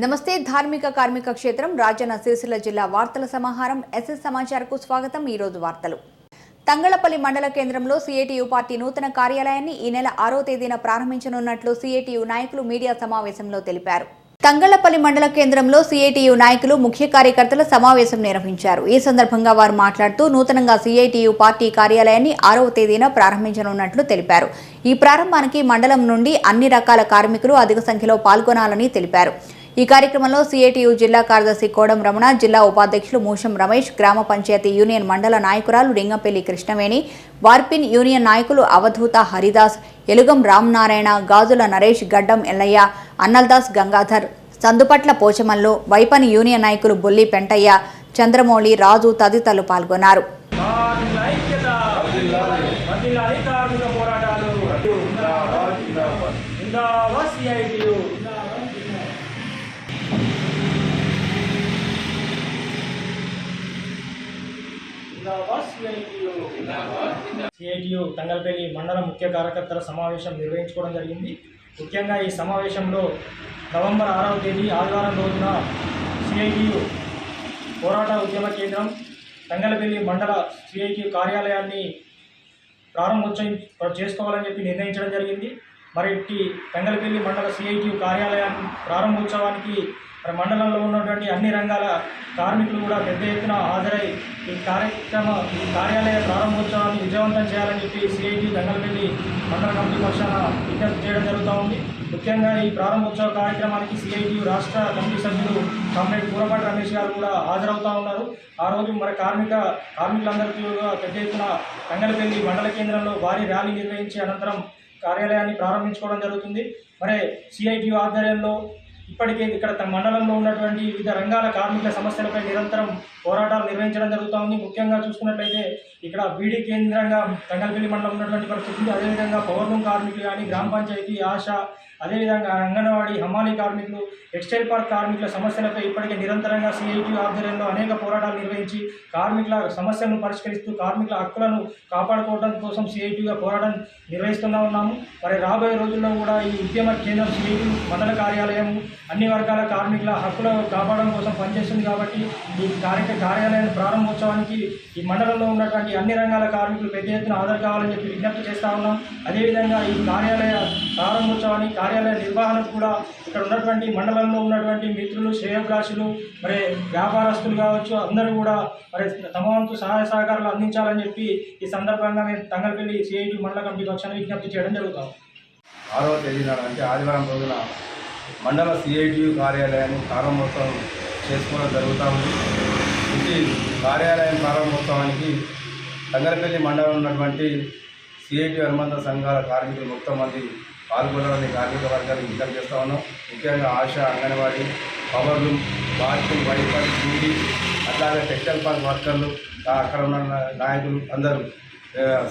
నమస్తే ధార్మిక కార్మిక క్షేత్రం రాజన్న సిరిసిల్ల జిల్లా వార్తల సమాహారం ఎస్ఎస్ సమాచారకు స్వాగతం. ఈరోజు వార్తలు. తంగళపల్లి మండల కేంద్రంలో సిఐటియు పార్టీ నూతన కార్యాలయాన్ని ఈ నెల ఆరో తేదీన ప్రారంభించనున్నట్లు సిఐటియు నాయకులు మీడియా సమావేశంలో తెలిపారు. తంగళ్ళపల్లి మండల కేంద్రంలో సిఐటియు నాయకులు ముఖ్య కార్యకర్తల సమావేశం నిర్వహించారు. ఈ సందర్భంగా వారు మాట్లాడుతూ నూతనంగా సిఐటియు పార్టీ కార్యాలయాన్ని ఆరవ తేదీన ప్రారంభించనున్నట్లు తెలిపారు. ఈ ప్రారంభానికి మండలం నుండి అన్ని రకాల కార్మికులు అధిక సంఖ్యలో పాల్గొనాలని తెలిపారు. ఈ కార్యక్రమంలో సిఐటియు జిల్లా కార్యదర్శి కోడం రమణ జిల్లా ఉపాధ్యక్షులు మూషం రమేష్ గ్రామ పంచాయతీ యూనియన్ మండల నాయకురాలు రింగంపల్లి కృష్ణవేణి వార్పిన్ యూనియన్ నాయకులు అవధూత హరిదాస్ ఎలుగం రామనారాయణ గాజుల నరేష్ గడ్డం ఎల్లయ్య అన్నల్దాస్ గంగాధర్ సందుపట్ల పోచమల్లు వైపని యూనియన్ నాయకులు బుల్లి పెంటయ్య చంద్రమౌళి రాజు తదితరులు పాల్గొన్నారు కార్మికుల ఐక్యత వర్ధిల్లాలి కార్మిక పోరాటాలు జిందాబాద్ సిఐటియు జిందాబాద్ సిఐటియు తంగల్పల్లి మండల ముఖ్య కార్యకర్తల సమావేశం నిర్వహించుకోవడం జరిగింది. ముఖ్యంగా ఈ సమావేశంలో నవంబర్ ఆరవ తేదీ ఆదివారం రోజున సిఐటియు పోరాట ఉద్యమ కేంద్రం తంగలపల్లి మండల సిఐటియు కార్యాలయాన్ని ప్రారంభోత్సవం చేసుకోవాలని చెప్పి నిర్ణయించడం జరిగింది. మరి ఇట్టి తంగలపల్లి మండల సిఐటియు కార్యాలయాన్ని ప్రారంభోత్సవానికి మరి మండలంలో ఉన్నటువంటి అన్ని రంగాల కార్మికులు కూడా పెద్ద ఎత్తున హాజరై ఈ కార్యక్రమ ఈ కార్యాలయ ప్రారంభోత్సవాన్ని విజయవంతం చేయాలని చెప్పి సిఐటి తంగలపల్లి మండల కమిటీ పక్షాన విజ్ఞప్తి చేయడం జరుగుతూ ఉంది. ముఖ్యంగా ఈ ప్రారంభోత్సవ కార్యక్రమానికి సిఐటి రాష్ట్ర కమిటీ సభ్యులు కామ్రేడ్ పూరపాటి రమేష్ గారు కూడా హాజరవుతూ ఉన్నారు. ఆ రోజు మరి కార్మిక కార్మికులందరికీ కూడా పెద్ద ఎత్తున దంగలపల్లి మండల కేంద్రంలో భారీ ర్యాలీ నిర్వహించి అనంతరం కార్యాలయాన్ని ప్రారంభించుకోవడం జరుగుతుంది. మరి సిఐటి ఆధ్వర్యంలో ఇప్పటికే ఇక్కడ తమ మండలంలో ఉన్నటువంటి వివిధ రంగాల కార్మిక సమస్యలపై నిరంతరం పోరాటాలు నిర్వహించడం జరుగుతూ ఉంది ముఖ్యంగా చూసుకున్నట్లయితే ఇక్కడ బీడీ కేంద్రంగా తంగల్పల్లి మండలం ఉన్నటువంటి పరిస్థితి అదేవిధంగా పౌర్ణం కార్మికులు కానీ గ్రామ పంచాయతీ ఆశ అదేవిధంగా అంగన్వాడీ హమాలీ కార్మికులు టెక్స్టైల్ పార్క్ కార్మికుల సమస్యలపై ఇప్పటికే నిరంతరంగా సిఐటి ఆధ్వర్యంలో అనేక పోరాటాలు నిర్వహించి కార్మికుల సమస్యలను పరిష్కరిస్తూ కార్మికుల హక్కులను కాపాడుకోవడం కోసం సిఐటిగా పోరాటం నిర్వహిస్తూనే ఉన్నాము. మరి రాబోయే రోజుల్లో కూడా ఈ ఉద్యమ కేంద్రం సిఐటి మండల కార్యాలయం అన్ని వర్గాల కార్మికుల హక్కులను కాపాడడం కోసం పనిచేస్తుంది కాబట్టి ఈ కార్య కార్యాలయం ప్రారంభోత్సవానికి ఈ మండలంలో ఉన్నటువంటి అన్ని రంగాల కార్మికులు పెద్ద ఎత్తున హాజరు కావాలని చెప్పి విజ్ఞప్తి చేస్తా ఉన్నాం. అదేవిధంగా ఈ కార్యాలయ ప్రారంభోత్సవాన్ని కార్యాలయ నిర్వహణకు కూడా ఇక్కడ ఉన్నటువంటి మండలంలో ఉన్నటువంటి మిత్రులు శ్రేయోభిలాషులు మరి వ్యాపారస్తులు కావచ్చు అందరూ కూడా మరి తమ వంతు సహాయ సహకారాలు అందించాలని చెప్పి ఈ సందర్భంగా మేము తంగలపల్లి సిఐటి మండల కమిటీ పక్షాన్ని విజ్ఞప్తి చేయడం జరుగుతాం. ఆరవ తేదీ అంటే ఆదివారం రోజున మండల సిఐటియు కార్యాలయాన్ని ప్రారంభోత్సవం చేసుకోవడం జరుగుతూ ఉంది. ఇది కార్యాలయం ప్రారంభోత్సవానికి తంగరపల్లి మండలం ఉన్నటువంటి సిఐటి అనుబంధ సంఘాల కార్మికులు మొత్తం మంది పాల్గొనాలని కార్మిక వర్గాన్ని విజ్ఞప్తి చేస్తా ఉన్నాం. ముఖ్యంగా ఆశ అంగన్వాడీ పవర్లు బాస్కులు వైఫర్ కూలీ అట్లాగే టెక్స్టైల్ పార్క్ వర్కర్లు అక్కడ ఉన్న నాయకులు అందరూ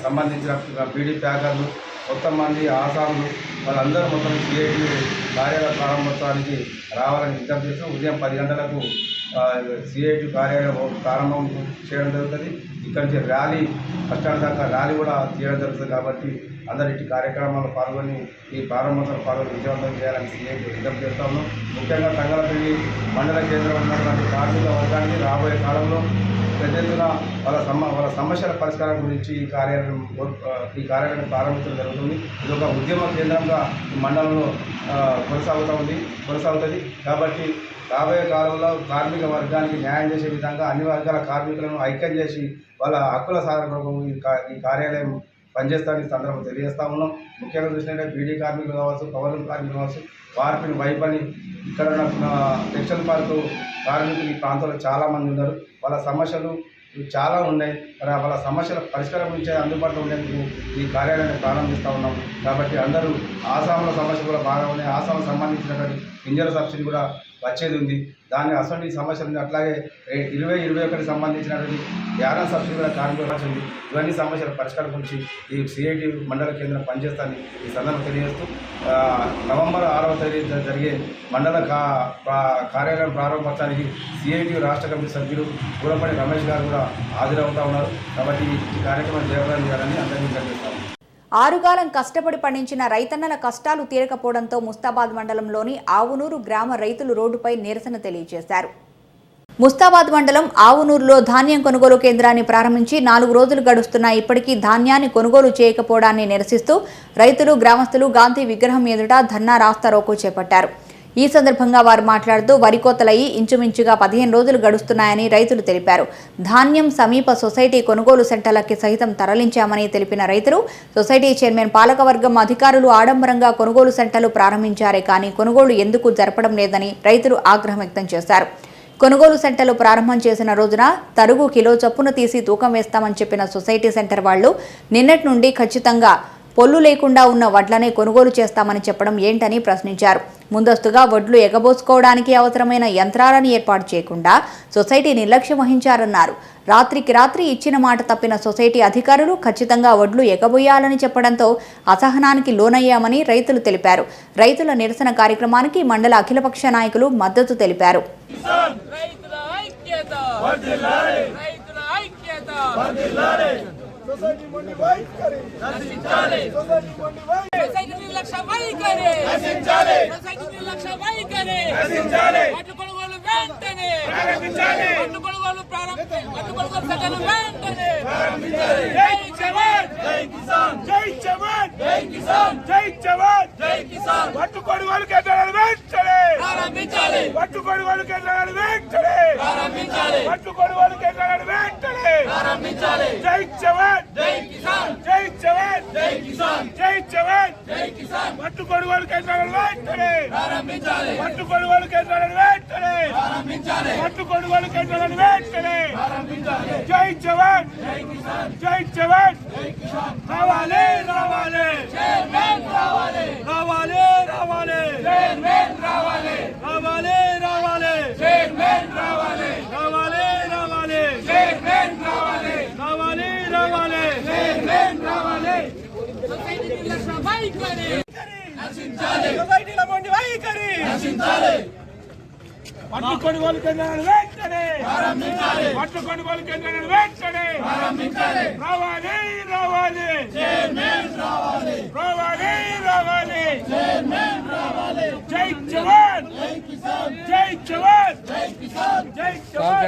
సంబంధించిన బీడీ ప్యాకర్లు మొత్తం మంది ఆసాములు వాళ్ళందరూ మొత్తం సిఐటి కార్యాలయ ప్రారంభోత్సవానికి రావాలని విజ్ఞప్తి చేస్తూ ఉదయం పది గంటలకు సిఐటి కార్యాలయం ప్రారంభం చేయడం జరుగుతుంది. ఇక్కడి నుంచి ర్యాలీ బస్టాండ్ దాకా ర్యాలీ కూడా చేయడం జరుగుతుంది కాబట్టి అందరి ఇటు కార్యక్రమాల్లో పాల్గొని ఈ ప్రారంభోత్సవం పాల్గొని విజయవంతం చేయాలని సిఐటి విజ్ఞప్తి చేస్తా ఉన్నాం. ముఖ్యంగా తంగళపల్లి మండల కేంద్రం ఉన్నటువంటి కార్మిక వర్గానికి రాబోయే కాలంలో పెద్ద ఎత్తున వాళ్ళ సమ వాళ్ళ సమస్యల పరిష్కారం గురించి ఈ కార్యాలయం ఈ కార్యాలయం ప్రారంభించడం జరుగుతుంది. ఇది ఒక ఉద్యమ కేంద్రంగా ఈ మండలంలో కొనసాగుతూ ఉంది కొనసాగుతుంది. కాబట్టి రాబోయే కాలంలో కార్మిక వర్గానికి న్యాయం చేసే విధంగా అన్ని వర్గాల కార్మికులను ఐక్యం చేసి వాళ్ళ హక్కుల సాధన ఈ ఈ కార్యాలయం పనిచేస్తానికి సందర్భం తెలియజేస్తా ఉన్నాం. ముఖ్యంగా చూసినట్టే బీడీ కార్మికులు కావచ్చు గవర్నమెంట్ కార్మికులు కావచ్చు వార్పిని వైపని ఇక్కడ ఉన్న టెక్స్టైల్ పార్కు కార్మికులు ఈ ప్రాంతంలో చాలామంది ఉన్నారు. వాళ్ళ సమస్యలు చాలా ఉన్నాయి. మరి వాళ్ళ సమస్యల పరిష్కారం గురించి అందుబాటులో ఉండేందుకు ఈ కార్యాలయాన్ని ప్రారంభిస్తూ ఉన్నాం. కాబట్టి అందరూ ఆసాముల సమస్యలు కూడా బాగా ఉన్నాయి. ఆసాములకు సంబంధించినటువంటి పింజర సబ్సిడీ కూడా వచ్చేది ఉంది. దాన్ని అసలు ఈ సమస్యలు అట్లాగే ఇరవై ఇరవై ఒకటి సంబంధించినటువంటి యారా సబ్సిడీ కూడా కార్మికులు ఉంది. ఇవన్నీ సమస్యల పరిష్కారం గురించి ఈ సిఐటి మండల కేంద్రం పనిచేస్తానని ఈ సందర్భం తెలియజేస్తూ నవంబర్ ఆరవ తేదీ జరిగే మండల కా ప్రా- కార్యాలయం ప్రారంభోత్సవానికి సిఐటి రాష్ట్ర కమిటీ సభ్యులు పూలపల్లి రమేష్ గారు కూడా హాజరవుతా ఉన్నారు. కాబట్టి ఈ కార్యక్రమం జయప్రదం చేయాలని అందరినీ విజ్ఞప్తి ఆరుగాలం కష్టపడి పండించిన రైతన్నల కష్టాలు తీరకపోవడంతో ముస్తాబాద్ మండలంలోని ఆవునూరు గ్రామ రైతులు రోడ్డుపై నిరసన తెలియజేశారు. ముస్తాబాద్ మండలం ఆవునూరులో ధాన్యం కొనుగోలు కేంద్రాన్ని ప్రారంభించి నాలుగు రోజులు గడుస్తున్నా ఇప్పటికీ ధాన్యాన్ని కొనుగోలు చేయకపోవడాన్ని నిరసిస్తూ రైతులు గ్రామస్తులు గాంధీ విగ్రహం ఎదుట ధర్నా రాస్తారోకో చేపట్టారు. ఈ సందర్భంగా వారు మాట్లాడుతూ వరి కోతలయ్యి ఇంచుమించుగా పదిహేను రోజులు గడుస్తున్నాయని రైతులు తెలిపారు. ధాన్యం సమీప సొసైటీ కొనుగోలు సెంటర్లకి సహితం తరలించామని తెలిపిన రైతులు సొసైటీ చైర్మన్ పాలకవర్గం అధికారులు ఆడంబరంగా కొనుగోలు సెంటర్లు ప్రారంభించారే కానీ కొనుగోలు ఎందుకు జరపడం లేదని రైతులు ఆగ్రహం వ్యక్తం చేశారు. కొనుగోలు సెంటర్లు ప్రారంభం చేసిన రోజున తరుగు కిలో చొప్పున తీసి తూకం వేస్తామని చెప్పిన సొసైటీ సెంటర్ వాళ్ళు నిన్నటి నుండి ఖచ్చితంగా పొల్లు లేకుండా ఉన్న వడ్లనే కొనుగోలు చేస్తామని చెప్పడం ఏంటని ప్రశ్నించారు. ముందస్తుగా వడ్లు ఎగబోసుకోవడానికి అవసరమైన యంత్రాలను ఏర్పాటు చేయకుండా సొసైటీ నిర్లక్ష్యం వహించారన్నారు. రాత్రికి రాత్రి ఇచ్చిన మాట తప్పిన సొసైటీ అధికారులు ఖచ్చితంగా వడ్లు ఎగబోయాలని చెప్పడంతో అసహనానికి లోనయ్యామని రైతులు తెలిపారు. రైతుల నిరసన కార్యక్రమానికి మండల అఖిలపక్ష నాయకులు మద్దతు తెలిపారు. రైతుల ఐక్యత! సొసైటీ నిర్లక్ష్య వైఖరి. సొసైటీ నిర్లక్ష్య వైఖరి. వడ్లు కొనుగోలు వెంటనే. వడ్లు కొనుగోలు ప్రారంభ వడ్లు కొనుగోలు సెంటర్లు వెంటనే జై జవాన్ జై కిసాన్ జై జవాన్ జై కిసాన్ జై జవాన్ జై కిసాన్ పట్టు కొనుగోలు కేంద్రాలు వెంటనే ప్రారంభించాలి పట్టు కొనుగోలు కేంద్రాలు వెంటనే ప్రారంభించాలి పట్టు కొనుగోలు కేంద్రాలు వెంటనే ప్రారంభించాలి జై జవాన్ జై కిసాన్ జై జవాన్ జై కిసాన్ జై జవాన్ జై కిసాన్ పట్టు కొనుగోలు కేంద్రాలు వెంటనే ప్రారంభించాలి పట్టు కొనుగోలు కేంద్రాలు వెంటనే. పట్టు కొనుగోలు కేంద్రాలు వెంటనే జై జవాన్. జై జవాన్. రావాలి రావాలి రావాలి రావాలి రావాలి రావాలి రావాలి రావాలి రావాలి రావాలి రావాలి రావాలి రావాలి రావాలి రావాలి నశించాలి పట్టు కొనుగోలు కేంద్రాలు వెంటనే పట్టు కొనుగోలు కేంద్రాలు వెంటనే రావాలి. రావాలి రావాలి రావాలి. జై జవాన్. జై జవాన్. జై జవాన్.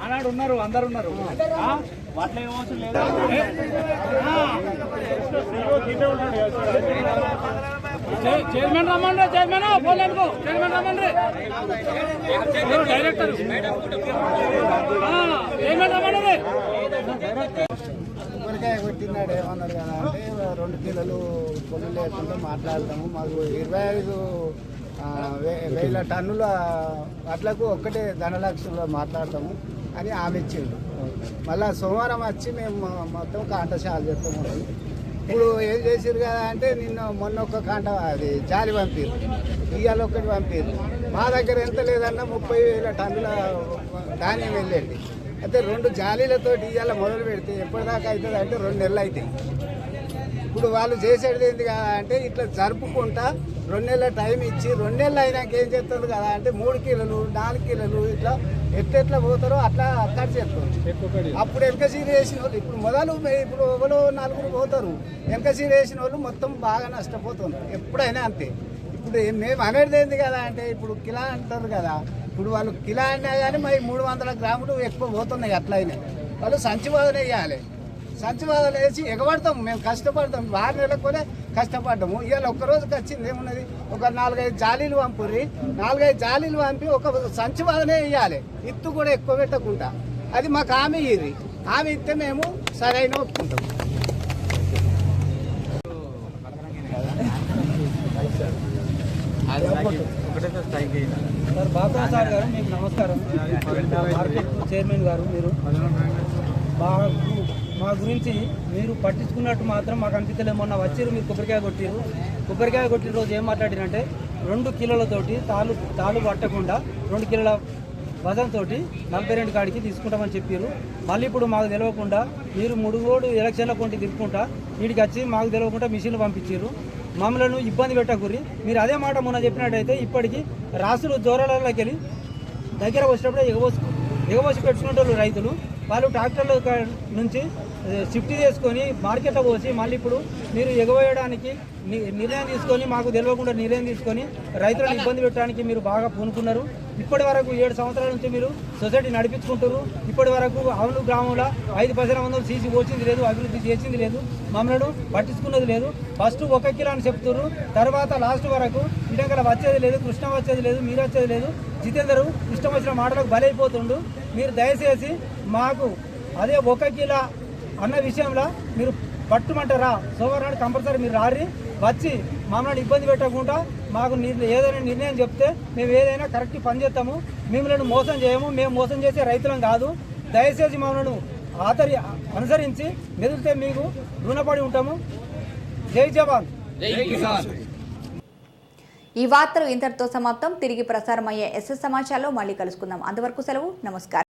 ఆనాడు ఉన్నారు అందరు ఉన్నారు. వాటిలో ఏమవసరం లేదా. చైర్మన్ రమ్మండి చైర్మన్ ఫోన్ అనుకో చైర్మన్ రమ్మండి డైరెక్టర్? చైర్మన్ రమ్మండి కొబ్బరికాయ కొట్టినాడు ఏమన్నాడు కదా అంటే రెండు కిలోలు పొలం లేకుండా మాట్లాడతాము మాకు ఇరవై ఐదు వే- వేల టన్నుల అట్లకు ఒక్కటే ధనలక్ష్యంలో మాట్లాడతాము అని ఆమె ఇచ్చిండు మళ్ళీ సోమవారం వచ్చి మేము మొత్తం కాంటశాలు చెప్తాము ఇప్పుడు ఏం చేసారు కదా అంటే నిన్న మొన్న ఒక కాంట అది జాలి పంపారు ఇవాళ ఒక్కటి పంపారు మా దగ్గర ఎంత లేదన్నా ముప్పై వేల టన్నుల ధాన్యం వెళ్ళండి అయితే రెండు జాలీలతో ఇవాళ మొదలు పెడితే ఎప్పటిదాకా అవుతుంది అంటే రెండు నెలలు అవుతాయి. ఇప్పుడు వాళ్ళు చేసేది ఏంది కదా అంటే ఇట్లా జరుపుకుంటా రెండు నెలల టైం ఇచ్చి రెండు నెలలు అయినాక ఏం చేస్తుంది కదా అంటే మూడు కిలోలు నాలుగు కిలోలు ఇట్లా ఎట్లెట్లా పోతారో అట్లా ఖర్చు చేస్తారు. అప్పుడు వెనక సీర వేసిన వాళ్ళు ఇప్పుడు మొదలు ఇప్పుడు ఎవరో నలుగురు పోతారు. వెనక సీర వేసిన వాళ్ళు మొత్తం బాగా నష్టపోతున్నారు. ఎప్పుడైనా అంతే. ఇప్పుడు మేము అనేది ఏంది కదా అంటే ఇప్పుడు కిలా అంటారు కదా ఇప్పుడు వాళ్ళు కిలా అన్నా కానీ మరి మూడు వందల గ్రాములు ఎక్కువ పోతున్నాయి అట్లయినా. వాళ్ళు సంచివాదన వేయాలి సంచివాదన వేసి ఎగబడతాం మేము కష్టపడతాం ఆరు నెలలకు కూడా కష్టపడ్డాము. ఇవాళ ఒక్క రోజుకి వచ్చింది ఏమున్నది? ఒక నాలుగైదు జాలీలు పంపుర్రి. నాలుగైదు జాలీలు పంపి ఒక సంచి వదనే వేయాలి ఇత్తు కూడా ఎక్కువ పెట్టకుండా. అది మాకు హామీ ఇది. హామీ ఇస్తే మేము సరైన ఒప్పుకుంటాం. అది సార్ బాబా సార్ గారు మీకు నమస్కారం. మార్కెట్ చైర్మన్ గారు మీరు మా మా గురించి మీరు పట్టించుకున్నట్టు మాత్రం మాకు అనిపించలేదు మొన్న వచ్చారు మీరు కొబ్బరికాయ కొట్టిరు. కొబ్బరికాయ కొట్టిన రోజు ఏం మాట్లాడినంటే రెండు కిలోలతోటి తాలు తాలు పట్టకుండా రెండు కిలోల వజన్ నలభై రెండు కాడికి తీసుకుంటామని చెప్పారు. మళ్ళీ ఇప్పుడు మాకు తెలియకుండా మీరు ముడుగోడు ఎలక్షన్ల కొంటి తిప్పుకుంటా వీడికి వచ్చి మాకు తెలియకుండా మిషన్లు పంపించారు మమ్మలను ఇబ్బంది పెట్టకూరి మీరు అదే మాట మొన్న చెప్పినట్టయితే ఇప్పటికీ రాసులు జోరాలలోకి వెళ్ళి దగ్గర వచ్చినప్పుడే ఎగబోసి ఎగబోసి పెట్టుకునే రైతులు. వాళ్ళు ట్రాక్టర్ల నుంచి షిఫ్ట్ చేసుకొని మార్కెట్లో పోసి మళ్ళీ ఇప్పుడు మీరు ఎగవేయడానికి నిర్ణయం తీసుకొని మాకు తెలియకుండా నిర్ణయం తీసుకొని రైతులను ఇబ్బంది పెట్టడానికి మీరు బాగా పూనుకున్నారు. ఇప్పటి వరకు ఏడు సంవత్సరాల నుంచి మీరు సొసైటీ నడిపించుకుంటారు ఇప్పటి వరకు అవును గ్రామంలో ఐదు పదిహేను వందలు సీసీ వచ్చింది లేదు అభివృద్ధి చేసింది లేదు మమ్మల్ని పట్టించుకున్నది లేదు. ఫస్ట్ ఒక కిలో అని చెప్తున్నారు. తర్వాత లాస్ట్ వరకు ఇటంకల వచ్చేది లేదు కృష్ణ వచ్చేది లేదు మీరు వచ్చేది లేదు. జితేందర్ ఇష్టం వచ్చిన మాటలకు బలైపోతుండు. మీరు దయచేసి మాకు అదే ఒక కిలో అన్న విషయంలో మీరు పట్టుమంటారా? సోమవారం నాడు కంపల్సరీ మీరు రారి వచ్చి మమ్మల్ని ఇబ్బంది పెట్టకుండా మాకు ఏదైనా నిర్ణయం చెప్తే మేము ఏదైనా కరెక్ట్ పని చేస్తాము మిమ్మల్ని మోసం చేయము మేము మోసం చేసే రైతులం కాదు. దయచేసి మమ్మల్ని ఆతరి అనుసరించి మెదిలితే మీకు రుణపడి ఉంటాము. జై జవాన్. ఈ వార్తలు ఇంతటితో సమాప్తం. తిరిగి ప్రసారం అయ్యే ఎస్ఎస్ సమాచారంలో మళ్ళీ కలుసుకుందాం. అంతవరకు సెలవు. నమస్కారం.